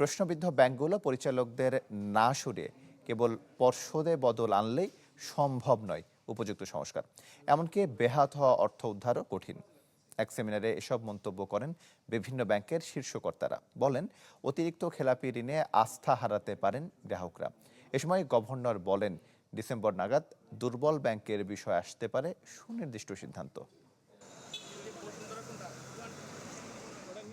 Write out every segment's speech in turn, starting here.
প্রশ্নবিদ্ধ ব্যাংকগুলো পরিচালকদের না সরিয়ে কেবল পর্ষদে বদল আনলেই সম্ভব নয় উপযুক্ত সংস্কার। এমনকি বেহাত হওয়া অর্থ উদ্ধারও কঠিন। এক সেমিনারে এসব মন্তব্য করেন বিভিন্ন ব্যাংকের শীর্ষকর্তারা বলেন, অতিরিক্ত খেলাপি ঋণে আস্থা হারাতে পারেন গ্রাহকরা। এ সময় গভর্নর বলেন, ডিসেম্বর নাগাদ দুর্বল ব্যাংকের বিষয় আসতে পারে সুনির্দিষ্ট সিদ্ধান্ত।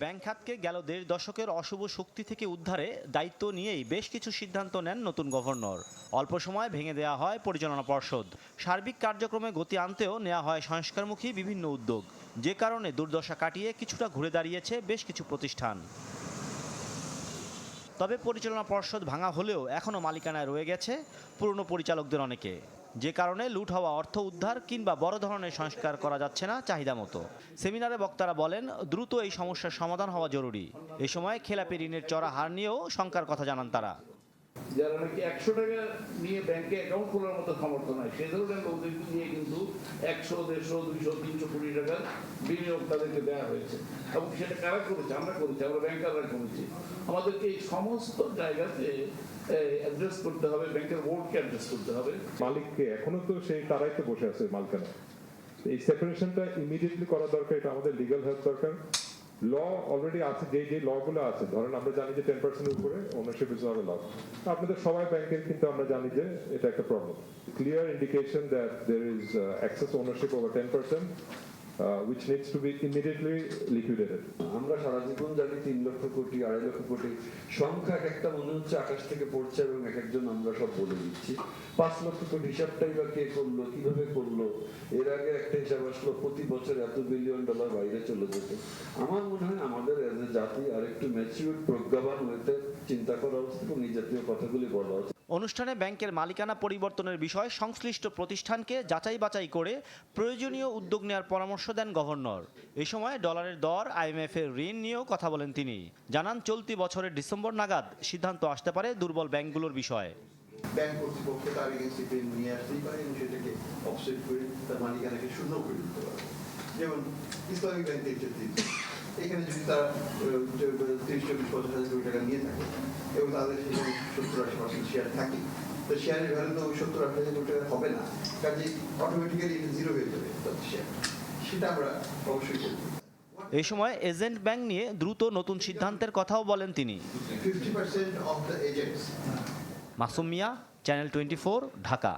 ব্যাংক খাতকে গেল দেড় দশকের অশুভ শক্তি থেকে উদ্ধারে দায়িত্ব নিয়েই বেশ কিছু সিদ্ধান্ত নেন নতুন গভর্নর। অল্প সময় ভেঙে দেওয়া হয় পরিচালনা পর্ষদ। সার্বিক কার্যক্রমে গতি আনতেও নেওয়া হয় সংস্কারমুখী বিভিন্ন উদ্যোগ। যে কারণে দুর্দশা কাটিয়ে কিছুটা ঘুরে দাঁড়িয়েছে বেশ কিছু প্রতিষ্ঠান। তবে পরিচালনা পর্ষদ ভাঙা হলেও এখনও মালিকানায় রয়ে গেছে পুরনো পরিচালকদের অনেকে। যে কারণে লুট হওয়া অর্থ উদ্ধার কিংবা বড় ধরনের সংস্কার করা যাচ্ছে না চাহিদা মতো। সেমিনারে বক্তারা বলেন, দ্রুত এই সমস্যার সমাধান হওয়া জরুরি। এ সময় খেলাপি ঋণের চড়া হার নিয়েও শঙ্কার কথা জানান তারা। যারা নাকি একশো টাকা নিয়ে ব্যাংকে অ্যাকাউন্ট খোলার মতো ক্ষমতা নাই সে ধরনের লোকদের নিয়ে কিন্তু একশো, দেড়শো, দুইশো, তিনশো কোটি টাকার বিনিয়োগ তাদেরকে দেওয়া হয়েছে। এবং সেটা কারা করেছে? আমরা করেছি, আমরা ব্যাংকাররা করেছি। আমাদেরকে এই সমস্ত জায়গাতে করতে হবে, ব্যাংকের অ্যাড্রেস করতে হবে। মালিককে এখনও তো সেই তারাই তো বসে আছে এই সেপারেশনটা ইমিডিয়েটলি করা দরকার, এটা আমাদের লিগ্যাল হেল্প দরকার। ল অলরেডি আছে, যে যে ল গুলো আছে, ধরেন আমরা জানি যে টেন পার্সেন্টের উপরে ওনারশিপ ইজ নট আপনাদের সবাই ব্যাংকের, কিন্তু আমরা জানি যে এটা একটা problem clear indication that there is access ownership over ten percent which needs to be immediately liquidated. আমরা সারা জীবন জানি তিন লক্ষ কোটি, আড়াই লক্ষ কোটি সংখ্যা, এক একটা মনে হচ্ছে আকাশ থেকে পড়ছে এবং এক একজন আমরা সব বলে দিচ্ছি। পাঁচ লক্ষ কোটি হিসাবটাই বা কে করল, কীভাবে করল, এর আগে একটা হিসাব আসলো, প্রতি বছর এত বিলিয়ন ডলার বাইরে চলে যেত। আমার মনে হয় আমাদের এজ এ জাতি আরেকটু ম্যাচিউর প্রজ্ঞাবান হইতে চিন্তা করা উচিত এবং জাতীয় কথাগুলি বলা উচিত। অনুষ্ঠানে ব্যাংকের মালিকানা পরিবর্তনের বিষয়ে সংশ্লিষ্ট প্রতিষ্ঠানকে যাচাই বাছাই করে প্রয়োজনীয় উদ্যোগ নেওয়ার পরামর্শ দেন গভর্নর। এ সময় ডলারের দর আইএমএফ এর ঋণ নিয়েও কথা বলেন তিনি। জানান, চলতি বছরের ডিসেম্বর নাগাদ সিদ্ধান্ত আসতে পারে দুর্বল ব্যাংকগুলোর বিষয়ে। ব্যাংক তার নিয়ে আসতেই পারে এবং সেটাকে অফসেট করে তার মালিকানাকে শূন্য করে দিতে পারে। যেমন ইসলামিক এখানে যদি তারা পঞ্চাশ হাজার কোটি টাকা নিয়ে থাকে এবং তাদের সেখানে সত্তর, আশি পার্সেন্ট শেয়ার থাকে, তো শেয়ারের ভ্যালু তো সত্তর, আশি হাজার কোটি টাকা হবে না। কাজে অটোমেটিক্যালি এটা জিরো হয়ে যাবে তাদের শেয়ার সেটা আমরা অবশ্যই করব। এই সময় এজেন্ট ব্যাংক নিয়ে দ্রুত নতুন সিদ্ধান্তের কথাও বলেন তিনি। Masum Mia channel twenty Dhaka.